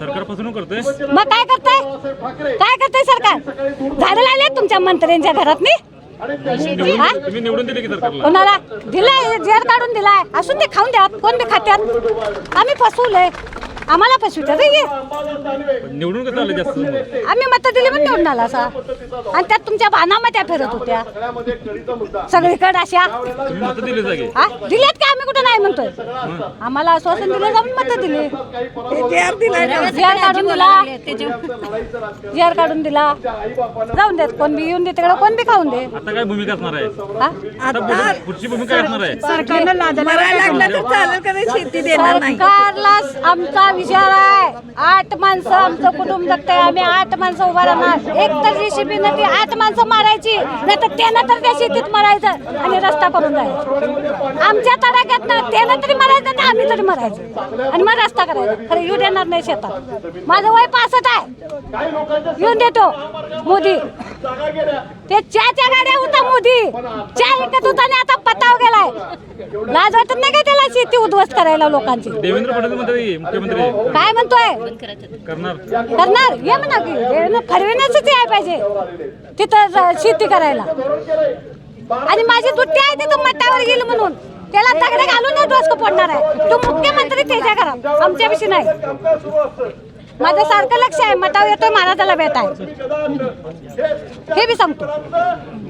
सरकार फसवणूक करतोय. मग काय करताय? काय करताय सरकार? झाडं लावले तुमच्या मंत्र्यांच्या घरात मी? तुम्ही निवडून दिले की सरकारला? कोणाला? दिलाय जेर काढून दिलाय. असून ते खाऊन द्या. कोण बी खात्यात? आम्ही फसवलंय. आम्हाला फसवितात हे. पण निवडून कसं आलं जास्त? समोर? आम्ही मत दिली म्हणून निवडून आला असा. आणि त्यात तुमच्या बाणामध्ये फिरत होत्या. सगळीकडे अशा हा? दिलेत का? आम्ही कुठं नाही म्हणतोय. आम्हाला आश्वासन दिलं जाऊन मत दिली. काढून दिला. जेर काढून दिला. जाऊन देत. कोण बी येऊन दे तिकडे कोण बी खाऊन दे. आता काय भूमिका असणार आहे? हा? आता पुढची भूमिका काय असणार आहे. मरायला लागलं तर चालेल का नाही? शेती देणार नाही? सरकारला आमचा विचार आहे. आठ माणसं आमचं कुटुंब जगतंय. आम्ही आठ माणसं उभा राहणार एक तर रेसिपी नदी आठ माणसं मारायची नाही तर त्यानं तर त्या शेतीत मरायचं आणि रस्ता करून जायचं. आमच्या तडाख्यात ना त्यानं तरी मरायचं आणि आम्ही तरी मरायचं. आणि मग रस्ता करायचा. खरं येऊ देणार नाही शेतात. माझं वय पासष्ट आहे. येऊन देतो. मोदी. ते चहाच्या गाड्या होता मोदी. चहा विकत होता आणि आता लाज वाटत नाही का त्याला शेती उद्ध्वस्त करायला लोकांची? देवेंद्र फडणवीस म्हणतात मुख्यमंत्री. काय म्हणतोय? करणार. करणार? ये म्हणा की. देवेंद्र फडणवीसच याय पाहिजे तिथं शेती करायला. आणि माझी दुट्टी आहे तिथं मठावर गेली म्हणून. त्याला तगडे घालून डोसकं पडणार आहे. तो मुख्यमंत्री त्याच्या घरात. आमच्याविषयी नाही. माझं सारखं लक्ष आहे. मठावर येतोय महाराजाला भेटाय हे बी सांगतो.